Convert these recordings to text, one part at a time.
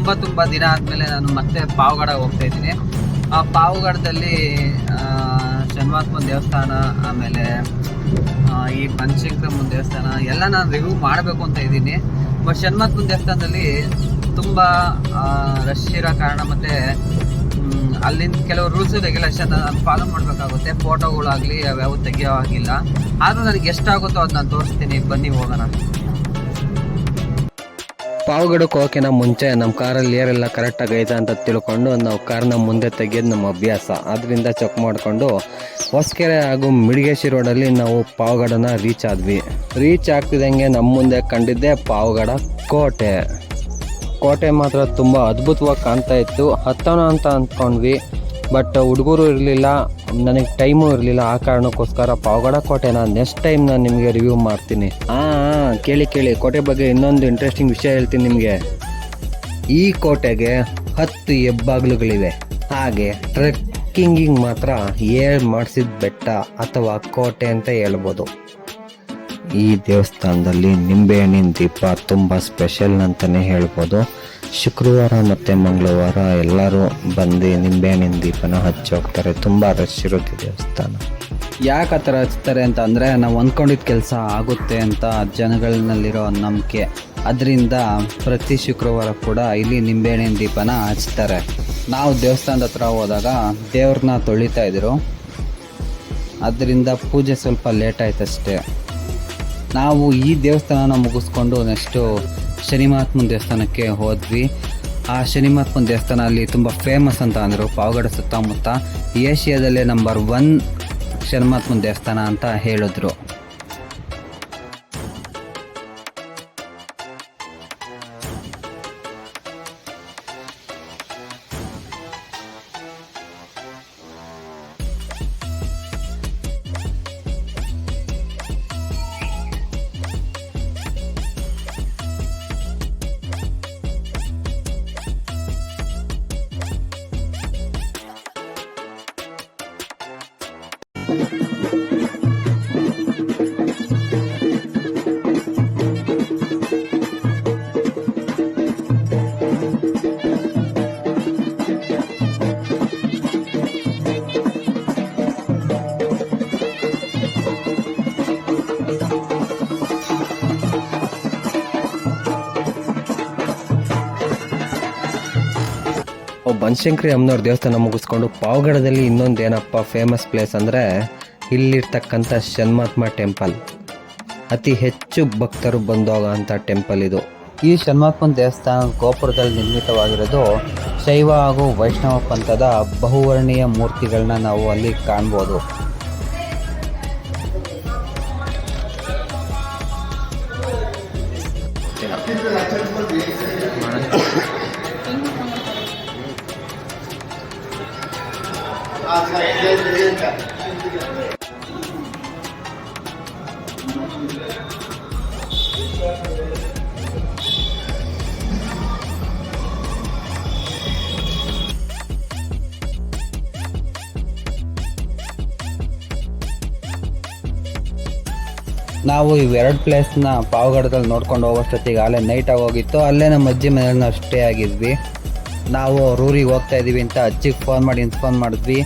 ತುಂಬ ತುಂಬ ದಿನ ಆದಮೇಲೆ ನಾನು ಮತ್ತೆ ಪಾವಗಡ ಹೋಗ್ತಾ ಇದ್ದೀನಿ. ಆ ಪಾವಗಡದಲ್ಲಿ ಶನಿವಾತ್ಮ ದೇವಸ್ಥಾನ, ಆಮೇಲೆ ಈ ಪಂಚಕ್ರಮ ದೇವಸ್ಥಾನ, ಎಲ್ಲ ನಾನು ರಿವ್ಯೂ ಮಾಡಬೇಕು ಅಂತ ಇದ್ದೀನಿ. ಬಟ್ ಶನಿವಾತ್ಮ ದೇವಸ್ಥಾನದಲ್ಲಿ ತುಂಬ ರಶ್ ಇರೋ ಕಾರಣ ಮತ್ತು ಅಲ್ಲಿಂದ ಕೆಲವು ರೂಲ್ಸ್ ರೆಗ್ಯುಲೇಷನ್ ನಾನು ಫಾಲೋ ಮಾಡಬೇಕಾಗುತ್ತೆ. ಫೋಟೋಗಳಾಗಲಿ ಅವ್ಯಾವು ತೆಗಿಯೋ ಆಗಿಲ್ಲ ಆದರೂ ನನಗೆ ಎಷ್ಟಾಗುತ್ತೋ ಅದು ನಾನು ತೋರಿಸ್ತೀನಿ. ಬನ್ನಿ, ಹೋಗೋಣ. ಪಾವಗಡಕ್ಕೆ ಹೋಗೋಕ್ಕಿಂತ ಮುಂಚೆ ನಮ್ಮ ಕಾರಲ್ಲಿ ಏರೆಲ್ಲ ಕರೆಕ್ಟಾಗಿ ಐತೆ ಅಂತ ತಿಳ್ಕೊಂಡು ನಾವು ಕಾರನ್ನ ಮುಂದೆ ತೆಗೆಯೋದು ನಮ್ಮ ಅಭ್ಯಾಸ. ಅದರಿಂದ ಚೆಕ್ ಮಾಡಿಕೊಂಡು ಹೊಸಕೆರೆ ಹಾಗೂ ಮಿಡಿಗೇಶಿ ರೋಡಲ್ಲಿ ನಾವು ಪಾವಗಡನ ರೀಚ್ ಆದ್ವಿ. ರೀಚ್ ಆಗ್ತಿದ್ದಂಗೆ ನಮ್ಮ ಮುಂದೆ ಕಂಡಿದ್ದೆ ಪಾವಗಡ ಕೋಟೆ. ಕೋಟೆ ಮಾತ್ರ ತುಂಬ ಅದ್ಭುತವಾಗಿ ಕಾಣ್ತಾ ಇತ್ತು. ಹತ್ತೋಣ ಅಂತ ಅಂದ್ಕೊಂಡ್ವಿ ಬಟ್ ಹುಡುಗರು ಇರಲಿಲ್ಲ. ನನಗೆ ಟೈಮು ಇರಲಿಲ್ಲ, ಆ ಕಾರಣಕ್ಕೋಸ್ಕರ ಪಾವಗಡ ಕೋಟೆನ ನೆಕ್ಸ್ಟ್ ಟೈಮ್ ನಾನು ನಿಮಗೆ ರಿವ್ಯೂ ಮಾಡ್ತೀನಿ. ಹಾಂ ಕೇಳಿ ಕೇಳಿ, ಕೋಟೆ ಬಗ್ಗೆ ಇನ್ನೊಂದು ಇಂಟ್ರೆಸ್ಟಿಂಗ್ ವಿಷಯ ಹೇಳ್ತೀನಿ ನಿಮಗೆ. ಈ ಕೋಟೆಗೆ ಹತ್ತು ಹೆಬ್ಬಾಗ್ಲುಗಳಿವೆ. ಹಾಗೆ ಟ್ರೆಕ್ಕಿಂಗಿಗೆ ಮಾತ್ರ ಏಳು ಮಾಡಿಸಿದ ಬೆಟ್ಟ ಅಥವಾ ಕೋಟೆ ಅಂತ ಹೇಳ್ಬೋದು. ಈ ದೇವಸ್ಥಾನದಲ್ಲಿ ನಿಂಬೆಹಣ್ಣಿನ ದೀಪ ತುಂಬ ಸ್ಪೆಷಲ್ ಅಂತಲೇ ಹೇಳ್ಬೋದು. ಶುಕ್ರವಾರ ಮತ್ತು ಮಂಗಳವಾರ ಎಲ್ಲರೂ ಬಂದು ನಿಂಬೆಹಣ್ಣಿನ ದೀಪನ ಹಚ್ಚಿ ಹೋಗ್ತಾರೆ. ತುಂಬ ರಶ್ ಇರುತ್ತೆ ದೇವಸ್ಥಾನ. ಯಾಕೆ ಆ ಥರ ಹಚ್ತಾರೆ ಅಂತ ಅಂದರೆ ನಾವು ಅಂದ್ಕೊಂಡಿದ್ದ ಕೆಲಸ ಆಗುತ್ತೆ ಅಂತ ಜನಗಳಲ್ಲಿರೋ ನಂಬಿಕೆ. ಅದರಿಂದ ಪ್ರತಿ ಶುಕ್ರವಾರ ಕೂಡ ಇಲ್ಲಿ ನಿಂಬೆಹಣ್ಣಿನ ದೀಪನ ಹಚ್ತಾರೆ. ನಾವು ದೇವಸ್ಥಾನದ ಹತ್ರ ಹೋದಾಗ ದೇವ್ರನ್ನ ತೊಳಿತಾ ಇದ್ರು. ಅದರಿಂದ ಪೂಜೆ ಸ್ವಲ್ಪ ಲೇಟ್ ಆಯ್ತು ಅಷ್ಟೇ ನಾವು ಈ ದೇವಸ್ಥಾನನ ಮುಗಿಸ್ಕೊಂಡು ನೆಕ್ಸ್ಟು ಶನಿಮಹಾತ್ಮನ ದೇವಸ್ಥಾನಕ್ಕೆ ಹೋದ್ವಿ. ಆ ಶನಿಮಹಾತ್ಮನ ದೇವಸ್ಥಾನ ಅಲ್ಲಿ ತುಂಬ ಫೇಮಸ್ ಅಂತ ಅಂದರು ಪಾವಗಡ ಸುತ್ತಮುತ್ತ ಏಷ್ಯಾದಲ್ಲೇ ನಂಬರ್ ಒನ್ ಶನಿಮಹಾತ್ಮನ ದೇವಸ್ಥಾನ ಅಂತ ಹೇಳಿದ್ರು. Thank you. ಬನಶಂಕರಿ ಅಮ್ಮನವ್ರ ದೇವಸ್ಥಾನ ಮುಗಿಸ್ಕೊಂಡು ಪಾವಗಡದಲ್ಲಿ ಇನ್ನೊಂದು ಏನಪ್ಪ ಫೇಮಸ್ ಪ್ಲೇಸ್ ಅಂದರೆ ಇಲ್ಲಿರ್ತಕ್ಕಂಥ ಶನ್ಮಾತ್ಮ ಟೆಂಪಲ್ ಅತಿ ಹೆಚ್ಚು ಭಕ್ತರು ಬಂದು ಅಂತ ಟೆಂಪಲ್ ಇದು. ಈ ಶನಿಮಹಾತ್ಮನ ದೇವಸ್ಥಾನ ಗೋಪುರದಲ್ಲಿ ನಿರ್ಮಿತವಾಗಿರೋದು ಶೈವ ಹಾಗೂ ವೈಷ್ಣವ ಪಂಥದ ಬಹುವರ್ಣೀಯ ಮೂರ್ತಿಗಳನ್ನ ನಾವು ಅಲ್ಲಿ ಕಾಣ್ಬೋದು. ನಾವು ಇವೆರಡು ಪ್ಲೇಸ್ನ ಪಾವಗಡದಲ್ಲಿ ನೋಡ್ಕೊಂಡು ಹೋಗೋಷ್ಟೊತ್ತಿಗೆ ಅಲ್ಲೇ ನೈಟ್ ಆಗೋಗಿತ್ತು. ಅಲ್ಲೇ ನಮ್ಮ ಅಜ್ಜಿ ಮನೇಲಿ ನಾವು ಸ್ಟೇ ಆಗಿದ್ವಿ. ನಾವು ಅವ್ರ ಊರಿಗೆ ಹೋಗ್ತಾ ಇದ್ದೀವಿ ಅಂತ ಅಜ್ಜಿಗೆ ಫೋನ್ ಮಾಡಿ ಇನ್ಫಾರ್ಮ್ ಮಾಡಿದ್ವಿ.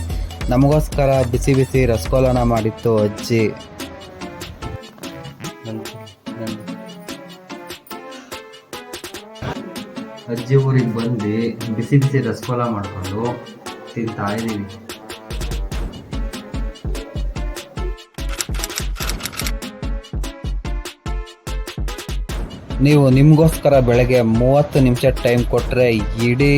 ನಮಗೋಸ್ಕರ ಬಿಸಿ ಬಿಸಿ ರಸಗೋಲನ ಮಾಡಿತ್ತು ಅಜ್ಜಿ. ಅಜ್ಜಿ ಊರಿಗೆ ಬಂದು ಬಿಸಿ ಬಿಸಿ ರಸಗೋಲ ಮಾಡಿಕೊಂಡು ತಿಂತಾ ಇದ್ದೀವಿ. ನೀವು ನಿಮಗೋಸ್ಕರ ಬೆಳಗ್ಗೆ ಮೂವತ್ತು ನಿಮಿಷ ಟೈಮ್ ಕೊಟ್ಟರೆ ಇಡೀ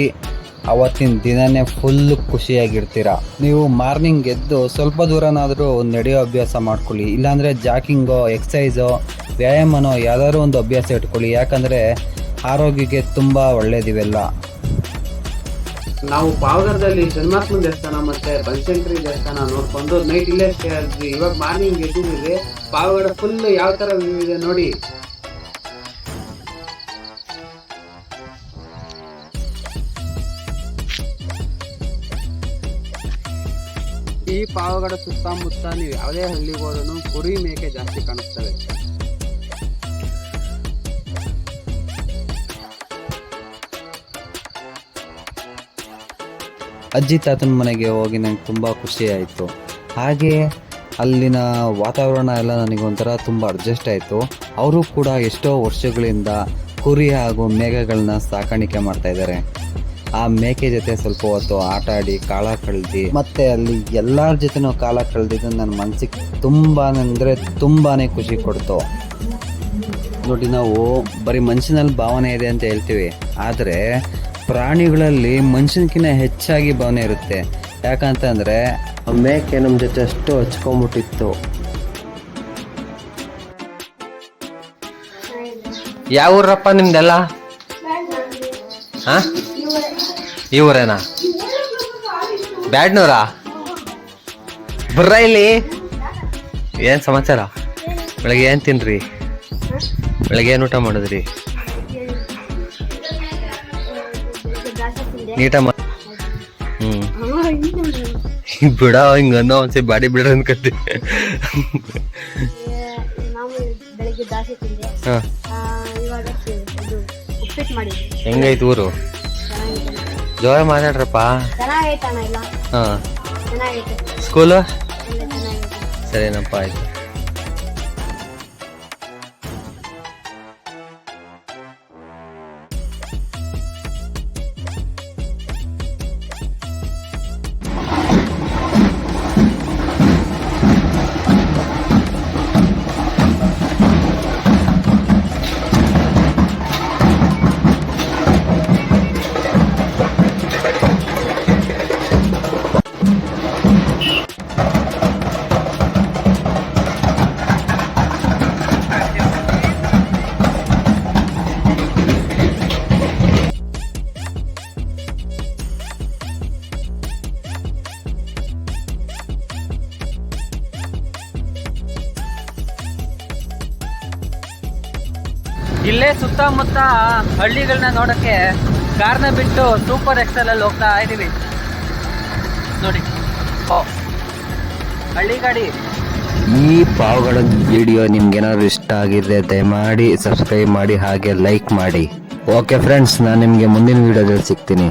ಅವತ್ತಿನ ದಿನನೇ ಫುಲ್ ಖುಷಿಯಾಗಿರ್ತೀರ? ನೀವು ಮಾರ್ನಿಂಗ್ ಎದ್ದು ಸ್ವಲ್ಪ ದೂರನಾದರೂ ನಡೆಯೋ ಅಭ್ಯಾಸ ಮಾಡ್ಕೊಳ್ಳಿ. ಇಲ್ಲಾಂದರೆ ಜಾಕಿಂಗೋ ಎಕ್ಸಸೈಸೋ ವ್ಯಾಯಾಮನೋ ಯಾವ್ದಾದ್ರು ಒಂದು ಅಭ್ಯಾಸ ಇಟ್ಕೊಳ್ಳಿ. ಯಾಕಂದರೆ ಆರೋಗ್ಯಕ್ಕೆ ತುಂಬ ಒಳ್ಳೇದಿವೆಲ್ಲ. ನಾವು ಪಾವಗಡದಲ್ಲಿ ಜನ್ಮಾತ್ಮ ದೇವಸ್ಥಾನ ಮತ್ತೆ ಬನಶಂಕರಿ ದೇವಸ್ಥಾನ ನೋಡ್ಕೊಂಡು ನೈಟ್ ಇಲ್ಲೇ ಸ್ಟೇ ಆದ್ವಿ. ಇವಾಗ ಮಾರ್ನಿಂಗ್ ಎದ್ದಿದ್ದೀವಿ ಪಾವಗಡ ಫುಲ್ ಯಾವ ತರ ವ್ಯೂ ಇದೆ ನೋಡಿ. ಈ ಪಾವಗಡ ಸುತ್ತಮುತ್ತ ನೀವು ಯಾವುದೇ ಹಳ್ಳಿಗೆ ಹೋದ್ರೂ ಕುರಿ ಮೇಕೆ ಜಾಸ್ತಿ ಕಾಣಿಸ್ತವೆ. ಅಜ್ಜಿ ತಾತನ ಮನೆಗೆ ಹೋಗಿ ನಂಗೆ ತುಂಬ ಖುಷಿ ಆಯಿತು. ಹಾಗೆ ಅಲ್ಲಿನ ವಾತಾವರಣ ಎಲ್ಲ ನನಗೊಂಥರ ತುಂಬ ಅಡ್ಜಸ್ಟ್ ಆಯಿತು. ಅವರು ಕೂಡ ಎಷ್ಟೋ ವರ್ಷಗಳಿಂದ ಕುರಿ ಹಾಗೂ ಮೇಘಗಳನ್ನ ಸಾಕಾಣಿಕೆ ಮಾಡ್ತಾ ಇದ್ದಾರೆ. ಆ ಮೇಕೆ ಜೊತೆ ಸ್ವಲ್ಪ ಹೊತ್ತು ಆಟ ಆಡಿ ಕಾಲ ಕಳೆದು ಮತ್ತೆ ಅಲ್ಲಿ ಎಲ್ಲರ ಜೊತೆನೂ ಕಾಲ ಕಳೆದಿದ್ದು ನನ್ನ ಮನ್ಸಿಗೆ ತುಂಬಾ ಅಂದರೆ ತುಂಬಾ ಖುಷಿ ಕೊಡ್ತು. ನೋಡಿ ನಾವು ಬರೀ ಮನುಷ್ಯನಲ್ಲಿ ಭಾವನೆ ಇದೆ ಅಂತ ಹೇಳ್ತೀವಿ. ಆದರೆ ಪ್ರಾಣಿಗಳಲ್ಲಿ ಮನುಷ್ಯನಕಿನ್ನ ಹೆಚ್ಚಾಗಿ ಭಾವನೆ ಇರುತ್ತೆ. ಯಾಕಂತಂದರೆ ಆ ಮೇಕೆ ನಮ್ಮ ಜೊತೆ ಅಷ್ಟು ಹಚ್ಕೊಂಡ್ಬಿಟ್ಟಿತ್ತು ಯಾವ ಊರಪ್ಪ ನಿಮ್ದೆಲ್ಲ ಹಾ? ಈ ಊರೇನಾ? ಬ್ಯಾಡ್ನೂರಾ? ಬರ್ರ ಇಲ್ಲಿ? ಏನ್ ಸಮಾಚಾರ? ಬೆಳಗ್ಗೆ ಏನ್ ತಿನ್ರಿ ಬೆಳಗ್ಗೆ ಏನು ಊಟ ಮಾಡಿದ್ರಿ? ನೀಟ ಮಾ ಹ್ಮ್. ಬಿಡ ಹಿಂಗ ಅನ್ನೋ ಒಂದ್ಸರಿ ಬಾಡಿ ಬಿಡ ಅನ್ಕತ್ತಿ. ಹಾ. ಹೆಂಗೈತಿ ಊರು? ಜೋರ ಮಾತಾಡ್ರಪ್ಪ. ಹಾ. ಸ್ಕೂಲು ಸರಿನಪ್ಪ ಆಯ್ತು. ಇಲ್ಲೇ ಸುತ್ತಮುತ್ತ ಹಳ್ಳಿಗಳನ್ನ ನೋಡೋಕ್ಕೆ ಕಾರ್ನ ಬಿಟ್ಟು ಸೂಪರ್ ಎಕ್ಸೆಲ್ ಅಲ್ಲಿ ಹೋಗ್ತಾ ಇದ್ದೀವಿ ನೋಡಿ. ಓ. ಹಳ್ಳಿ ಗಾಡಿ. ಈ ಪಾವುಗಳ ವಿಡಿಯೋ ನಿಮ್ಗೇನಾದ್ರು ಇಷ್ಟ ಆಗಿದೆ ದಯಮಾಡಿ ಸಬ್ಸ್ಕ್ರೈಬ್ ಮಾಡಿ ಹಾಗೆ ಲೈಕ್ ಮಾಡಿ. ಓಕೆ ಫ್ರೆಂಡ್ಸ್, ನಾನು ನಿಮಗೆ ಮುಂದಿನ ವಿಡಿಯೋದಲ್ಲಿ ಸಿಗ್ತೀನಿ.